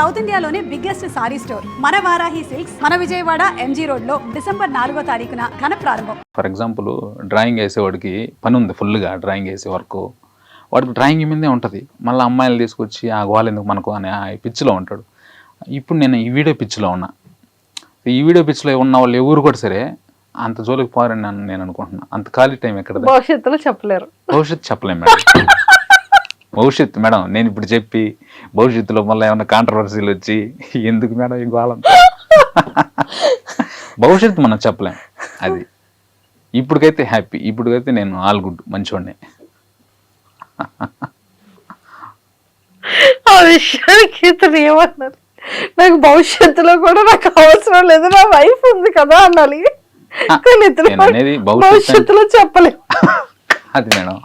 South ఇండియాలోనే biggest sorry store. మన Varahi silks మన విజయవాడ ఎంజీ రోడ్లో డిసెంబర్ నాలుగో తారీఖున ఘన ప్రారంభం. ఫర్ ఎగ్జాంపుల్ డ్రాయింగ్ వేసేవాడికి పని ఉంది ఫుల్గా డ్రాయింగ్ వేసే వరకు. వాడికి డ్రాయింగ్ మీదే ఉంటుంది. మళ్ళీ అమ్మాయిలు తీసుకొచ్చి ఆ గోల ఎందుకు మనకు? అని ఆ పిచ్చిలో ఉంటాడు. ఇప్పుడు నేను ఈ వీడియో పిచ్చిలో ఉన్నా. ఈ వీడియో పిచ్చిలో ఉన్న వాళ్ళు ఎవరు కూడా సరే అంత జోలికి పోరని నేను అనుకుంటున్నా. అంత ఖాళీ టైం ఎక్కడ? భవిష్యత్తులో చెప్పలేరు. భవిష్యత్తు చెప్పలేం మేడం. భవిష్యత్తు మేడం నేను ఇప్పుడు చెప్పి భవిష్యత్తులో మళ్ళీ ఏమైనా కాంట్రవర్సీలు వచ్చి ఎందుకు మేడం ఈ గోళంతా భవిష్యత్తు మనం చెప్పలేం అది. ఇప్పటికైతే హ్యాపీ ఇప్పటికైతే నేను ఆల్ గుడ్ మంచివాడిని ఆ విషయానికి ఇతను ఏమన్నారు? నాకు భవిష్యత్తులో కూడా నాకు అవసరం లేదు నా వైఫ్ ఉంది కదా అనాలి. కానీ ఇతను భవిష్యత్తులో చెప్పలేము అది మేడం.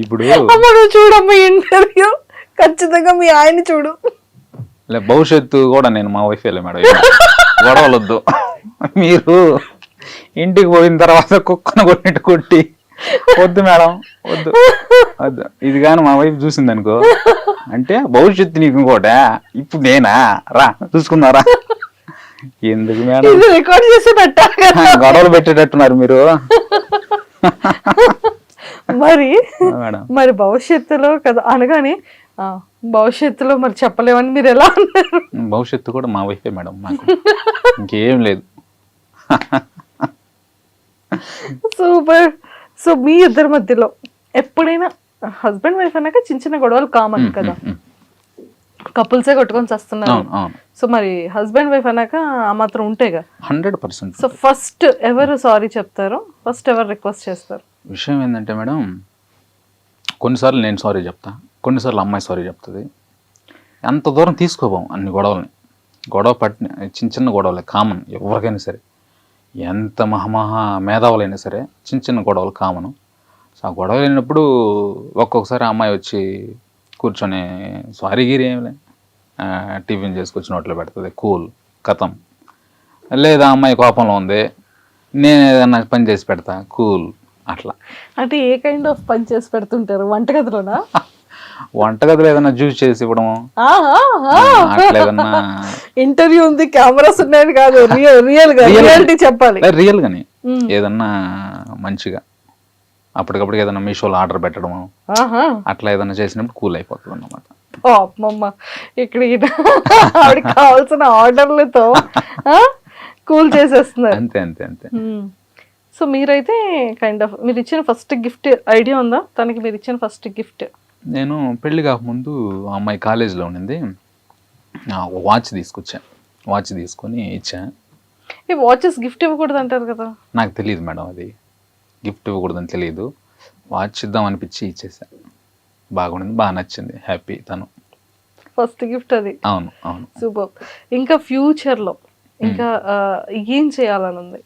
ఇప్పుడు అమ్మ నువ్వు చూడమ్మ ఇంటర్వ్యూ ఖచ్చితంగా మీ ఆయన చూడు. లే భవిష్యత్తు కూడా నేను మా వైఫ్ వెళ్ళే మేడం గొడవలొద్దు. మీరు ఇంటికి పోయిన తర్వాత కుక్కను కొట్టినట్టు కొట్టి వద్దు మేడం వద్దు. వద్దు. ఇది కానీ మా వైఫ్ చూసింది అనుకో అంటే భవిష్యత్తు నీకు ఇంకోట? ఇప్పుడు నేనా? రా చూసుకున్నారా ఎందుకు మేడం? రికార్డ్ చేసి గొడవలు పెట్టేటట్టున్నారు మీరు. మరి మరి భవిష్యత్తులో కదా అనగానే భవిష్యత్తులో మరి చెప్పలేమని మీరు ఎలా అన్నారు? భవిష్యత్తు కూడా మా వైఫే మేడం మాకు. ఇంకేం లేదు. సూపర్. సో మీ ఇద్దరి మధ్యలో ఎప్పుడైనా హస్బెండ్ వైఫ్ అన్నాక చిన్న చిన్న గొడవలు కామన్ కదా? కపుల్సే కొట్టుకొని వస్తున్నారు సో మరి హస్బెండ్ వైఫ్ అన్నాక ఆ మాత్రం ఉంటాయిగా హండ్రెడ్ పర్సెంట్. సో ఫస్ట్ ఎవరు సారీ చెప్తారో? ఫస్ట్ ఎవరు రిక్వెస్ట్ చేస్తారు? విషయం ఏంటంటే మేడం కొన్నిసార్లు నేను సారీ చెప్తా కొన్నిసార్లు అమ్మాయి సారీ చెప్తుంది. అంత దూరం తీసుకోపోం అన్ని గొడవల్ని. గొడవ పట్టిన చిన్న చిన్న గొడవలే కామన్ ఎవరికైనా సరే. ఎంత మహామహా మేధావులైనా సరే చిన్న చిన్న గొడవలు కామను. సో ఆ గొడవ లేనప్పుడు ఒక్కొక్కసారి ఆ అమ్మాయి వచ్చి కూర్చొని సారీ గీరి ఏమిలే టిఫిన్ చేసుకొచ్చి నోట్లో పెడుతుంది కూల్ కథం లేదా అమ్మాయి కోపంలో ఉంది నేను ఏదైనా పని చేసి పెడతా కూల్. అట్లా. అంటే ఏ కైండ్ ఆఫ్ పని చేసి పెడుతుంటారు? వంటగదిలోనా? వంటగదిలో ఏదైనా జ్యూస్ చేసి ఇవ్వడము? ఇంటర్వ్యూ ఉంది కెమెరాస్ ఉన్నాయని కాదు రియల్ రియల్గా. రియాలిటీ చెప్పాలి. రియల్ గాని. ఏదన్నా మంచిగా. అప్పటికప్పుడు ఏదైనా మీషోలో ఆర్డర్ పెట్టడము? ఆహా. అట్లా ఏదైనా చేసినప్పుడు కూల్ అయిపోతుంది అన్నమాట. పాపమ్మ ఇక్కడ ఆవిడకి కావాల్సిన ఆర్డర్లతో కూల్ చేసేస్తున్నారు. అంతే అంతే అంతే. సో మీరైతే కైండ్ ఆఫ్ మీరు ఇచ్చిన ఫస్ట్ గిఫ్ట్ ఐడియా ఉందా? తనకి మీరు ఇచ్చిన ఫస్ట్ గిఫ్ట్ నేను పెళ్ళి కాకముందు ఆ అమ్మాయి కాలేజీలో ఉండింది. వాచ్ తీసుకొచ్చా. వాచ్ తీసుకొని ఇచ్చా. ఈ వాచెస్ గిఫ్ట్ ఇవ్వకూడదు అంటారు కదా? నాకు తెలియదు మేడం అది. గిఫ్ట్ ఇవ్వకూడదని తెలియదు. వాచ్ ఇద్దాం అనిపించి ఇచ్చేసా. బాగుండింది బాగా నచ్చింది. హ్యాపీ తను. ఫస్ట్ గిఫ్ట్ అది. అవును అవును. సూపర్ ఇంకా ఫ్యూచర్లో ఇంకా ఏం చేయాలని ఉంది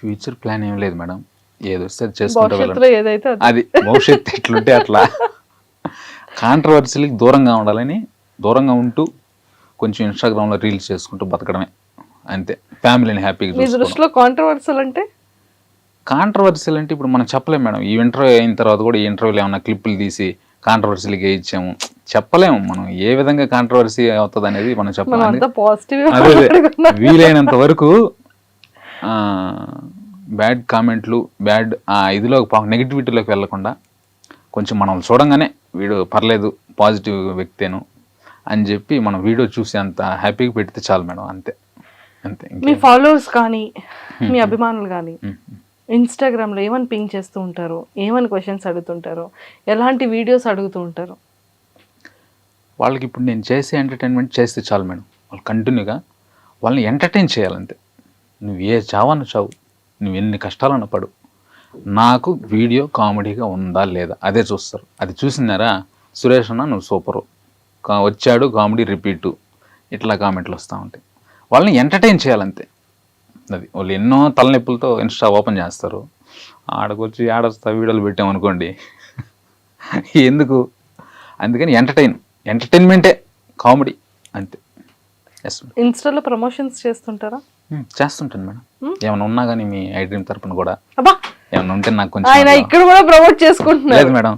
ఫ్యూచర్ ప్లాన్ ఏం లేదు మేడం. ఏదో అది చేసుకుంటూ అది. భవిష్యత్తు ఎట్లుంటే అట్లా. కాంట్రవర్సీలకి దూరంగా ఉండాలని దూరంగా ఉంటూ కొంచెం ఇన్స్టాగ్రామ్లో రీల్స్ చేసుకుంటూ బతకడమే. అంతే. ఫ్యామిలీని హ్యాపీగా దృష్టిలో కాంట్రవర్సల్ అంటే? కాంట్రవర్సీలు అంటే ఇప్పుడు మనం చెప్పలేం మేడం. ఈ ఇంటర్వ్యూ అయిన తర్వాత కూడా ఈ ఇంటర్వ్యూలో ఏమైనా క్లిప్పులు తీసి కాంట్రవర్సీలకి ఇచ్చాము. చెప్పలేము మనం. ఏ విధంగా కాంట్రవర్సీ అవుతుంది అనేది మనం చెప్పలేము. వీలైనంత వరకు బ్యాడ్ కామెంట్లు బ్యాడ్ ఇదిలో నెగిటివిటీలోకి వెళ్ళకుండా కొంచెం మనం చూడంగానే వీడు పర్లేదు పాజిటివ్ వ్యక్తేను అని చెప్పి మనం వీడియో చూసి అంత హ్యాపీగా పెడితే చాలు మేడం అంతే. అంతే మీ. ఫాలోవర్స్ కానీ మీ అభిమానులు కానీ ఉమ్. ఇన్స్టాగ్రామ్లో ఏమని పింక్ చేస్తూ ఉంటారు? ఏమని క్వశ్చన్స్ అడుగుతుంటారు? ఎలాంటి వీడియోస్ అడుగుతూ ఉంటారు? వాళ్ళకి ఇప్పుడు నేను చేసే ఎంటర్టైన్మెంట్ చేస్తే చాలు మేడం. వాళ్ళు కంటిన్యూగా వాళ్ళని ఎంటర్టైన్ చేయాలంతే. నువ్వు ఏ చావన్న చావు. నువ్వు ఎన్ని కష్టాలను పడు. నాకు వీడియో కామెడీగా ఉందా లేదా అదే చూస్తారు. అది చూసినారా? సురేష్ అన్న నువ్వు సూపరు. కా- వచ్చాడు కామెడీ రిపీటు. ఇట్లా కామెంట్లు వస్తూ ఉంటాయి. వాళ్ళని ఎంటర్టైన్ చేయాలంతే. అది వాళ్ళు ఎన్నో తలనొప్పులతో ఇన్స్టా ఓపెన్ చేస్తారు. ఆడకొచ్చి ఆడొస్తా వీడియోలు పెట్టామనుకోండి ఎందుకు? అందుకని ఎంటర్టైన్. ఎంటర్టైన్మెంటే కామెడీ అంతే. ఎస్ ఇన్స్టాలో ప్రమోషన్స్ చేస్తుంటారా? చేస్తుంటాను మేడం. ఏమైనా ఉన్నా కానీ మీ ఐ డ్రీమ్ తరపున కూడా. ఏమైనా ఉంటే నాకు కొంచెం ఆయన ఇక్కడ కూడా ప్రమోట్ చేసుకుంటున్నారు. లేదు మేడం.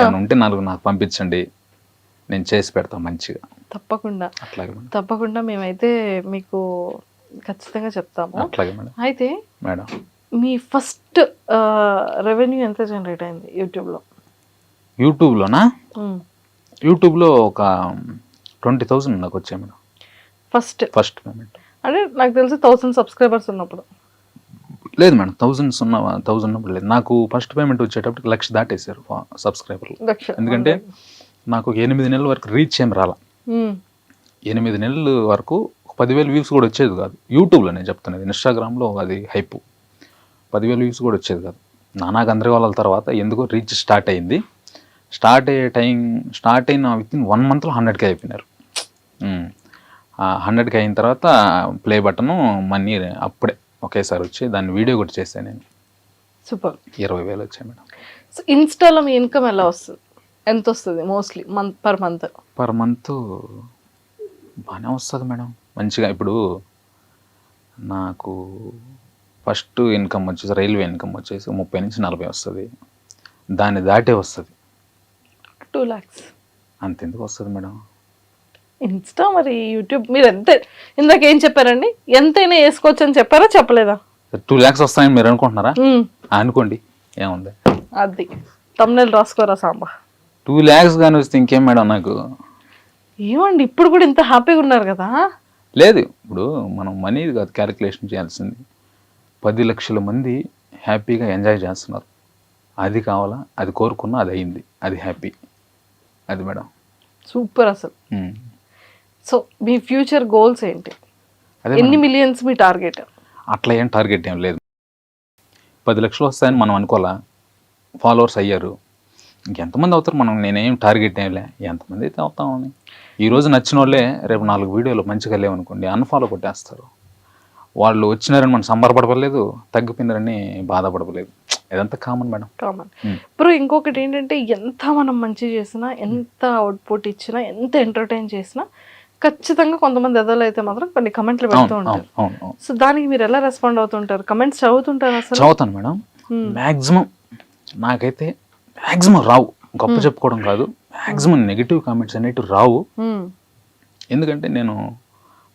ఏమైనా ఉంటే నాలుగు నాకు పంపించండి. నేను చేసి పెడతాను మంచిగా. తప్పకుండా. అట్లాగే తప్పకుండా మేమైతే మీకు ఖచ్చితంగా చెప్తాము. అట్లాగే మేడం. అయితే మేడం. మీ ఫస్ట్ రెవెన్యూ ఎంత జనరేట్ అయింది యూట్యూబ్లో? యూట్యూబ్లోనా? యూట్యూబ్లో ఒక ట్వంటీ థౌసండ్ నాకు వచ్చాయి మేడం. ఫస్ట్. ఫస్ట్ పేమెంట్ అంటే నాకు తెలిసి థౌసండ్ సబ్స్క్రైబర్స్ ఉన్నప్పుడు. లేదు మేడం థౌజండ్స్ ఉన్న థౌజండ్ ఉన్నప్పుడు లేదు. నాకు ఫస్ట్ పేమెంట్ వచ్చేటప్పటికి లక్ష దాటేశారు సబ్స్క్రైబర్లు ఎందుకంటే నాకు ఎనిమిది నెలల వరకు రీచ్ ఏం రాలా. ఎనిమిది నెలల వరకు పదివేల వ్యూస్ కూడా వచ్చేది కాదు. యూట్యూబ్లో నేను చెప్తున్నది ఇన్స్టాగ్రామ్లో అది హైప్ పదివేల వ్యూస్ కూడా వచ్చేది కాదు. నానా గందరగోళాల తర్వాత ఎందుకో రీచ్ స్టార్ట్ అయింది. స్టార్ట్ అయ్యే టైం స్టార్ట్ అయిన విత్ ఇన్ వన్ మంత్లో హండ్రెడ్కి అయిపోయినారు. హండ్రెడ్కి అయిన తర్వాత ప్లే బటను మనీ అప్పుడే ఒకేసారి వచ్చి దాన్ని వీడియో కూడా చేశాను నేను. సూపర్. ఇరవై వేలు వచ్చాయి మేడం. సో ఇన్స్టాలో మీ ఇన్కమ్ ఎలా వస్తుంది? ఎంత వస్తుంది mostly month per month? Per month బాగానే వస్తుంది మేడం. మంచిగా ఇప్పుడు నాకు ఫస్ట్ ఇన్కమ్ వచ్చేసి రైల్వే ఇన్కమ్ వచ్చేసి ముప్పై నుంచి నలభై వస్తుంది. దాన్ని దాటే వస్తుంది. టూ ల్యాక్స్. అంత ఎందుకు వస్తుంది మేడం. ఇన్స్టా మరి యూట్యూబ్ మీరు ఎంత ఇందాక ఏం చెప్పారండి? ఎంతైనా వేసుకోవచ్చు అని చెప్పారా చెప్పలేదా? టూ ల్యాక్స్ వస్తాయని మీరు అనుకుంటున్నారా? అనుకోండి ఏముంది? అది. తమ్నెల్ రాసుకోరా సాంబా? టూ ల్యాక్స్ కానీ వస్తే ఇంకేం మేడం నాకు? ఏమండి ఇప్పుడు కూడా ఇంత హ్యాపీగా ఉన్నారు కదా? లేదు ఇప్పుడు మనం మనీ కాదు క్యాలిక్యులేషన్ చేయాల్సింది. పది లక్షల మంది హ్యాపీగా ఎంజాయ్ చేస్తున్నారు. అది కావాలా అది కోరుకున్నా అది అయింది. అది హ్యాపీ. అది మేడం. సూపర్ అసలు. సో మీ ఫ్యూచర్ గోల్స్ ఏంటి? ఎన్ని మిలియన్స్ మీ టార్గెట్ అట్లా ఏం టార్గెట్ ఏం లేదు. పది లక్షలు వస్తాయని మనం అనుకోవాలా? ఫాలోవర్స్ అయ్యారు. ఇంకెంతమంది అవుతారు మనం? నేనేం టార్గెట్ ఏం లే. ఎంతమంది అయితే అవుతామని. ఈ రోజు నచ్చిన వాళ్ళే రేపు నాలుగు వీడియోలు మంచిగా లేవనుకోండి అన్ఫాలో కొట్టేస్తారు. వాళ్ళు వచ్చినారని మనం సంబరపడలేదు తగ్గిపోయినారని బాధపడలేదు ఇదంతా కామన్ మేడం కామన్. ఇప్పుడు ఇంకొకటి ఏంటంటే ఎంత మనం మంచి చేసినా ఎంత అవుట్పుట్ ఇచ్చినా ఎంత ఎంటర్టైన్ చేసినా ఖచ్చితంగా కొంతమంది ఎదలు అయితే మాత్రం కొన్ని కమెంట్లు పెడుతూ ఉంటారు. సో దానికి మీరు ఎలా రెస్పాండ్ అవుతుంటారు? కమెంట్స్ చదువుతుంటారు అసలు? చదువుతాను మేడం. Hmm. మ్యాక్సిమం నాకైతే మ్యాక్సిమం రావు. గొప్ప చెప్పుకోవడం కాదు. మ్యాక్సిమం నెగిటివ్ కామెంట్స్ అనేటివి రావు. Hmm. ఎందుకంటే నేను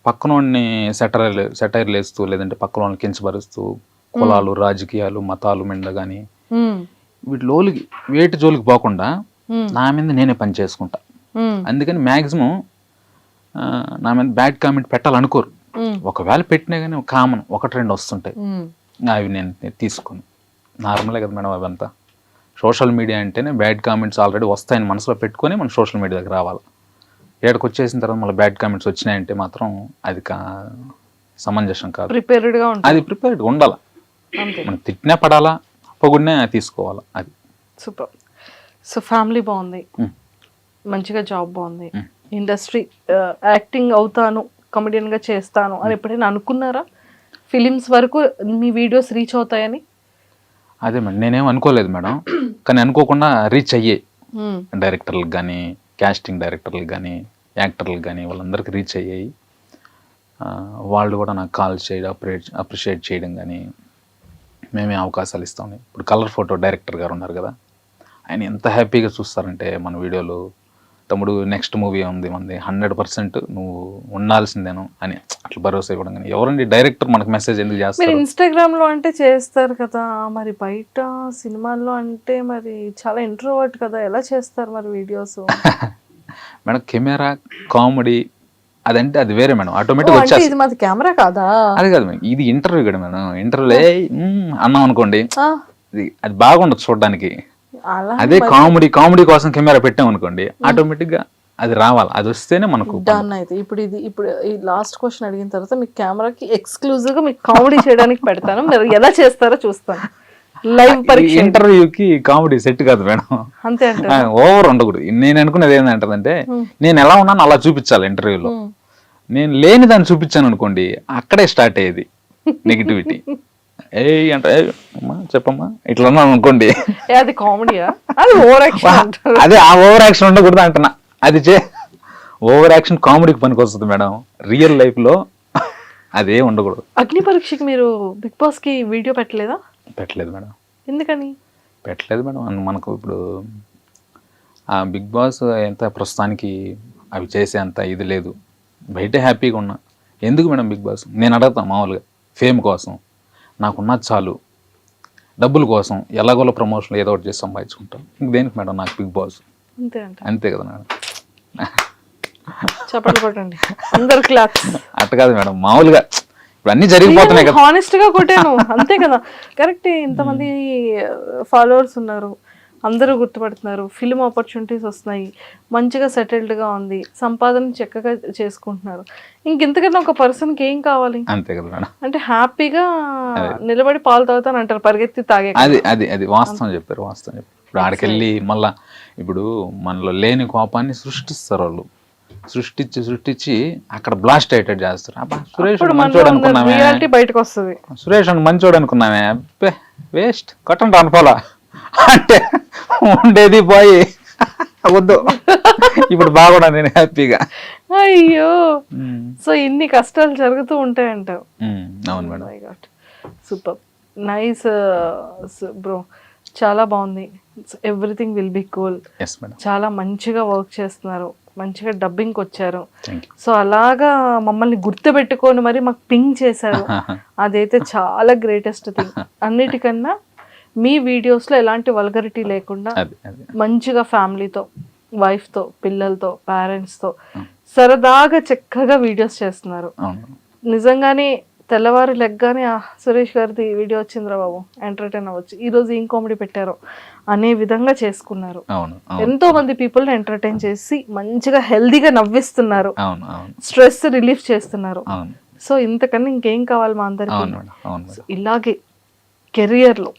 పక్కనోడిని సెటైర్ సెటైర్లు వేస్తూ లేదంటే పక్కన వాళ్ళని కించపరుస్తూ కులాలు రాజకీయాలు మతాలు మిండ కానీ Hmm. వీటి లోలికి వేటి జోలికి పోకుండా Hmm. నా మీద నేనే పని చేసుకుంటా. Hmm. అందుకని మ్యాక్సిమం నా మీద బ్యాడ్ కామెంట్ పెట్టాలనుకోరు. ఒకవేళ పెట్టినా కానీ కామన్ ఒకటి రెండు వస్తుంటాయి. అవి నేను తీసుకుని. నార్మలే కదా మేడం అవంతా. సోషల్ మీడియా అంటేనే బ్యాడ్ కామెంట్స్ ఆల్రెడీ వస్తాయని మనసులో పెట్టుకొని మనం సోషల్ మీడియా దగ్గర రావాలి. ఏడకి వచ్చేసిన తర్వాత మళ్ళీ బ్యాడ్ కామెంట్స్ వచ్చినాయంటే మాత్రం అది కా సమంజసం కాదు. ప్రిపేర్డ్గా ఉంటుంది. అది ప్రిపేర్డ్ ఉండాలి. మనం తిట్టినా పడాలా పొగుడినే తీసుకోవాలా అది. సూపర్ సో ఫ్యామిలీ బాగుంది. మంచిగా జాబ్ బాగుంది. ఇండస్ట్రీ యాక్టింగ్ అవుతాను comedian గా చేస్తాను అని ఎప్పుడైనా అనుకున్నారా? ఫిలిమ్స్ వరకు మీ వీడియోస్ రీచ్ అవుతాయని? అదే మేడం నేనేం అనుకోలేదు మేడం. కానీ అనుకోకుండా రీచ్ అయ్యాయి. డైరెక్టర్లకు కానీ క్యాస్టింగ్ డైరెక్టర్లకు కానీ యాక్టర్లకు కానీ వాళ్ళందరికీ రీచ్ అయ్యాయి వాళ్ళు కూడా నాకు కాల్ చేయడం అప్రిషియేట్ అప్రిషియేట్ చేయడం కానీ మేమే అవకాశాలు ఇస్తాం. ఇప్పుడు కలర్ ఫోటో డైరెక్టర్ గారు ఉన్నారు కదా ఆయన ఎంత హ్యాపీగా చూస్తారంటే మన వీడియోలు తమ్ముడు నెక్స్ట్ మూవీ ఉంది మనది హండ్రెడ్ పర్సెంట్ నువ్వు ఉండాల్సిందేను అని అట్లా భరోసా ఇవ్వడం కానీ ఎవరండి? డైరెక్టర్ మనకు మెసేజ్ ఎందుకు చేస్తారు? ఇన్స్టాగ్రామ్లో అంటే చేస్తారు కదా మరి బయట సినిమాల్లో అంటే మరి చాలా ఇంట్రోవర్ట్ కదా ఎలా చేస్తారు మరి వీడియోస్ మేడం కెమెరా కామెడీ అదంటే అది వేరే మేడం ఆటోమేటిక్ అంటే వచ్చేస్తుంది ఇది మాది కెమెరా కాదా? అది కాదు మేడం ఇది ఇంటర్వ్యూ కదా మేడం ఇంటర్వ్యూలో అన్నాం అనుకోండి అది బాగుండదు చూడడానికి. అదే కామెడీ కామెడీ కోసం కెమెరా పెట్టాం అనుకోండి ఆటోమేటిక్గా అది రావాలి. అది వస్తేనే మనకు డన్ అయితే. ఇప్పుడు ఇది ఇప్పుడు ఈ లాస్ట్ క్వశ్చన్ అడిగిన తర్వాత మీ కెమెరాకి ఎక్స్క్లూజివ్గా మీకు కామెడీ చేయడానికి పెడతాను. మీరు ఎలా చేస్తారో చూస్తాను. లైవ్ పరీక్ష ఇంటర్వ్యూకి కామెడీ సెట్ కాదు మేడం. అంతే ఓవర్ ఉండకూడదు. నేను అనుకున్నది ఏంటంటే నేను ఎలా ఉన్నాను అలా చూపించాలి ఇంటర్వ్యూలో నేను లేని దాన్ని చూపించాను అనుకోండి అక్కడే స్టార్ట్ అయ్యేది నెగిటివిటీ ఏ అంటే "ఏయ్, అమ్మా చెప్పమ్మా. ఇట్లా అనుకోండి. అది కామెడీయా అది ఓవర్ యాక్షన్ అదే ఆ ఓవర్ యాక్షన్ ఉండకూడదు అంటున్నా. అది చే ఓవర్ యాక్షన్ కామెడీకి పనికి వస్తుంది మేడం. రియల్ లైఫ్లో అదే ఉండకూడదు. అగ్ని పరీక్షకి మీరు బిగ్ బాస్కి వీడియో పెట్టలేదా? పెట్టలేదు మేడం. ఎందుకని? పెట్టలేదు మేడం. మనకు ఇప్పుడు ఆ బిగ్ బాస్ ఎంత ప్రస్తుతానికి అవి చేసే అంత ఇది లేదు. బయట హ్యాపీగా ఉన్నా. ఎందుకు మేడం బిగ్ బాస్? నేను అడుగుతాను మామూలుగా. ఫేమ్ కోసం. నాకున్నది చాలు. డబ్బుల కోసం ఎలాగోలో ప్రమోషన్ ఏదో ఒకటి చేసి సంపాదించుకుంటాం. ఇంక దేనికి మేడం నాకు బిగ్ బాస్? అంతే కదా మేడం. చప్పట్లు కొట్టండి. అందరు క్లాప్ అట్ట కాదు మేడం. మామూలుగా ఇప్పుడు అన్నీ జరిగిపోతున్నాయి కదా. హానెస్ట్గా కొట్టాను. అంతే కదా. కరెక్ట్ ఇంతమంది ఫాలోవర్స్ ఉన్నారు. అందరూ గుర్తుపడుతున్నారు. ఫిల్మ్ ఆపర్చునిటీస్ వస్తున్నాయి. మంచిగా సెటిల్డ్గా ఉంది. సంపాదన చక్కగా చేసుకుంటున్నారు. ఇంకెంతకన్నా ఒక పర్సన్కి ఏం కావాలి? అంతే కదా మేడం. అంటే హ్యాపీగా నిలబడి పాలు తాగుతాను అంటారు. పరిగెత్తి తాగే అది అది అది. వాస్తవం చెప్పారు వాస్తవం చెప్పారు. ఇప్పుడు ఆడికెళ్ళి మళ్ళా ఇప్పుడు మనలో లేని కోపాన్ని సృష్టిస్తారు వాళ్ళు. సృష్టించి సృష్టించి అక్కడ బ్లాస్ట్ అయ్యేటట్టు చేస్తారు. అబ్బా సురేష్ మంచోడు అనుకున్నామే రియాలిటీ బయటకు వస్తుంది. సురేష్ మంచోడు అనుకున్నామే వేస్ట్. కొట్టండి అనుకోలా అంటే ఉండేది పోయి. వద్దు. ఇప్పుడు బాగున్నా నేను హ్యాపీగా. అయ్యో. సో ఇన్ని కష్టాలు జరుగుతూ ఉంటాయంటావు. అవును మేడం. సూపర్ నైస్ బ్రో చాలా బాగుంది. ఎవ్రీథింగ్ విల్ బి కూల్ చాలా మంచిగా వర్క్ చేస్తున్నారు. మంచిగా డబ్బింగ్కి వచ్చారు సో అలాగా మమ్మల్ని గుర్తుపెట్టుకొని మరి మాకు పింగ్ చేశారు. అదైతే చాలా గ్రేటెస్ట్ థింగ్ అన్నిటికన్నా మీ వీడియోస్లో ఎలాంటి వల్గరిటీ లేకుండా మంచిగా ఫ్యామిలీతో వైఫ్తో పిల్లలతో పేరెంట్స్తో సరదాగా చక్కగా వీడియోస్ చేస్తున్నారు. నిజంగానే తెల్లవారు లెగ్గానే "ఆ, సురేష్ గారిది వీడియో వచ్చిందిరా బాబు ఎంటర్టైన్ అవ్వచ్చు. ఈ రోజు ఏం కామెడీ పెట్టారో అనే విధంగా చేసుకున్నారు. ఎంతో మంది పీపుల్ ఎంటర్టైన్ చేసి మంచిగా హెల్దీగా నవ్విస్తున్నారు. స్ట్రెస్ రిలీఫ్ చేస్తున్నారు. సో ఇంతకన్నా ఇంకేం కావాలి మా అందరికి? ఇలాగే కెరియర్లో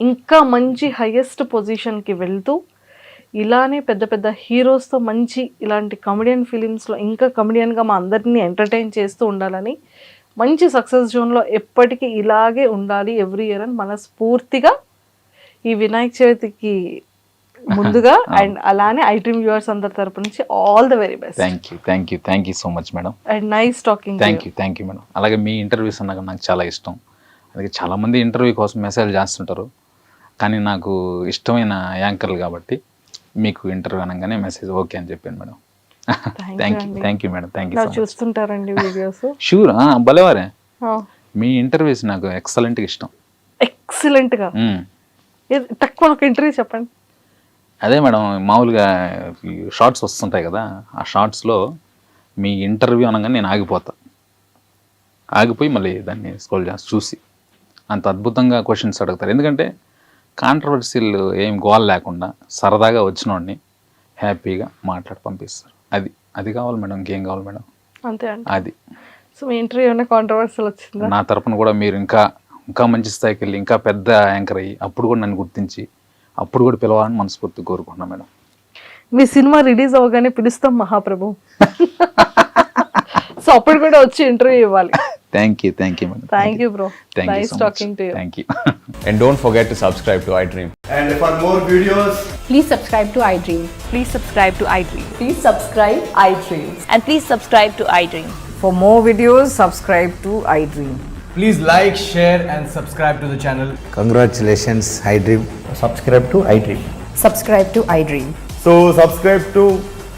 ఇంకా మంచి హైయెస్ట్ పొజిషన్కి వెళ్తూ ఇలానే పెద్ద పెద్ద హీరోస్తో మంచి ఇలాంటి కమెడియన్ ఫిలిమ్స్లో ఇంకా కమెడియన్గా మా అందరినీ ఎంటర్టైన్ చేస్తూ ఉండాలని మంచి సక్సెస్ జోన్లో ఎప్పటికీ ఇలాగే ఉండాలి ఎవ్రీ ఇయర్ అని మనస్ఫూర్తిగా ఈ వినాయక చవితికి ముందుగా అండ్ అలానే ఐ డ్రీమ్ వ్యూవర్స్ అందరి తరపు నుంచి all the very best thank you thank you thank you so much madam and nice talking thank you thank you madam అలాగే మీ ఇంటర్వ్యూస్ అన్నాక నాకు చాలా ఇష్టం. అలాగే చాలామంది ఇంటర్వ్యూ కోసం మెసేజ్ చేస్తుంటారు. కానీ నాకు ఇష్టమైన యాంకర్లు కాబట్టి మీకు ఇంటర్వ్యూ అనగానే మెసేజ్ ఓకే అని చెప్పాను madam. Thank you thank you madam. Thank you చూస్తుంటారండి videos sure భలేవారే. మీ ఇంటర్వ్యూస్ నాకు ఎక్సలెంట్గా ఇష్టం. ఎక్సలెంట్గా. ఏది- తక్కువ ఒక ఇంటర్వ్యూ చెప్పండి. అదే మేడం మామూలుగా షార్ట్స్ వస్తుంటాయి కదా ఆ షార్ట్స్లో మీ ఇంటర్వ్యూ అనగానే నేను ఆగిపోతా. ఆగిపోయి మళ్ళీ దాన్ని స్క్రోల్ చేసి చూసి. అంత అద్భుతంగా క్వశ్చన్స్ అడుగుతారు. ఎందుకంటే కాంట్రవర్సీలు ఏం గోల్ లేకుండా సరదాగా వచ్చిన వాడిని హ్యాపీగా మాట్లాడి పంపిస్తారు. అది అది కావాలి మేడం ఇంకేం కావాలి మేడం? అంతే అది. సో మీ ఇంటర్వ్యూ ఏమైనా కాంట్రవర్సల్ వచ్చిందా? నా తరపున కూడా మీరు ఇంకా ఇంకా మంచి స్థాయికి వెళ్ళి ఇంకా పెద్ద యాంకర్ అయ్యి అప్పుడు కూడా నన్ను గుర్తించి అప్పుడు కూడా పిలవాలని మనస్ఫూర్తి కోరుకుంటున్నాను మేడం. మీ సినిమా రిలీజ్ అవ్వగానే పిలుస్తాం మహాప్రభు. సో అప్పుడు కూడా వచ్చి ఇంటర్వ్యూ ఇవ్వాలి. Thank you, thank you, madam. Thank, thank you, bro. Thank nice you so talking much. to you. Thank you. and don't forget to subscribe to iDream. And for more videos, please subscribe to iDream. Please subscribe to iDream. Please subscribe iDream. And please subscribe to iDream. For more videos, subscribe to iDream. Please like, share, and subscribe to the channel. Congratulations, iDream. Subscribe to iDream. Subscribe to iDream. So subscribe to